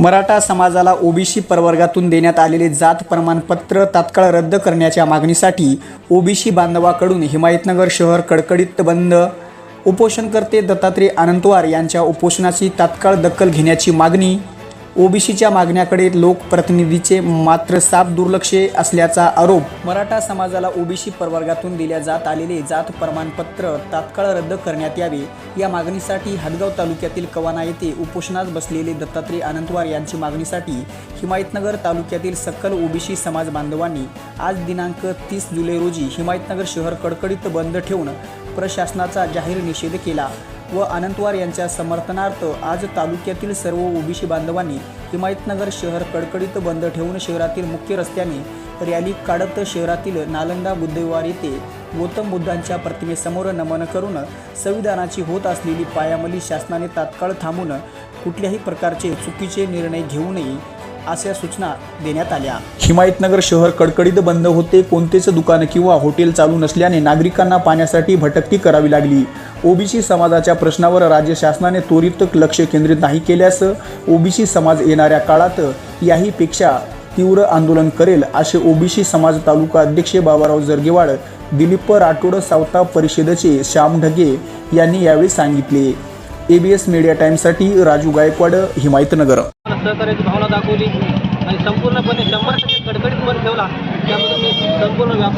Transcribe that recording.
मराठा समाजाला ओबीसी प्रवर्गातून देण्यात आलेले जात प्रमाणपत्र तात्काळ रद्द करण्याच्या मागणीसाठी ओबीसी बांधवाकडून हिमायतनगर शहर कडकडीत बंद. उपोषणकर्ते दत्तात्रय आनंतवार यांच्या उपोषणाची तात्काळ दखल घेण्याची मागणी. ओबीसीच्या मागण्याकडे लोकप्रतिनिधीचे मात्र साफ दुर्लक्ष असल्याचा आरोप. मराठा समाजाला ओबीसी प्रवर्गातून दिल्या जात आलेले जात प्रमाणपत्र तात्काळ रद्द करण्यात यावे या मागणीसाठी हदगाव तालुक्यातील कवाना येथे उपोषणात बसलेले दत्तात्रय अनंतवार यांची मागणीसाठी हिमायतनगर तालुक्यातील सकल ओबीसी समाज बांधवांनी आज दिनांक तीस जुलै रोजी हिमायतनगर शहर कडकडीत बंद ठेवून प्रशासनाचा जाहीर निषेध केला. व अनंतवार यांच्या समर्थनार्थ आज तालुक्यातील सर्व ओबीसी बांधवांनी हिमायतनगर शहर कडकडीत बंद ठेवून शहरातील मुख्य रस्त्याने रॅली काढत शहरातील नालंदा बुद्धविहार येथे गौतम बुद्धांच्या प्रतिमेसमोर नमन करून संविधानाची होत असलेली पायामली शासनाने तात्काळ थांबून कुठल्याही प्रकारचे चुकीचे निर्णय घेऊ नये अशा सूचना देण्यात आल्या. हिमायतनगर शहर कडकडीत बंद होते कोणतेच दुकान किंवा हॉटेल चालू नसल्याने नागरिकांना पाण्यासाठी भटकती करावी लागली. ओबीसी समाजाच्या प्रश्नावर राज्य शासनाने त्वरित लक्ष केंद्रित नाही केल्यास ओबीसी समाज येणाऱ्या काळात याहीपेक्षा तीव्र आंदोलन करेल असे ओबीसी समाज तालुका अध्यक्ष बाबाराव जरगेवाड दिलीप राठोड सावता परिषदेचे श्याम ढगे यांनी यावेळी सांगितले. एबीएस मीडिया टाईमसाठी राजू गायकवाड हिमायतनगर. सहकार्याची भावना दाखवली आणि संपूर्णपणे शंभर टक्के कडकडीत बंद ठेवला. त्यामध्ये मी संपूर्ण व्यापारी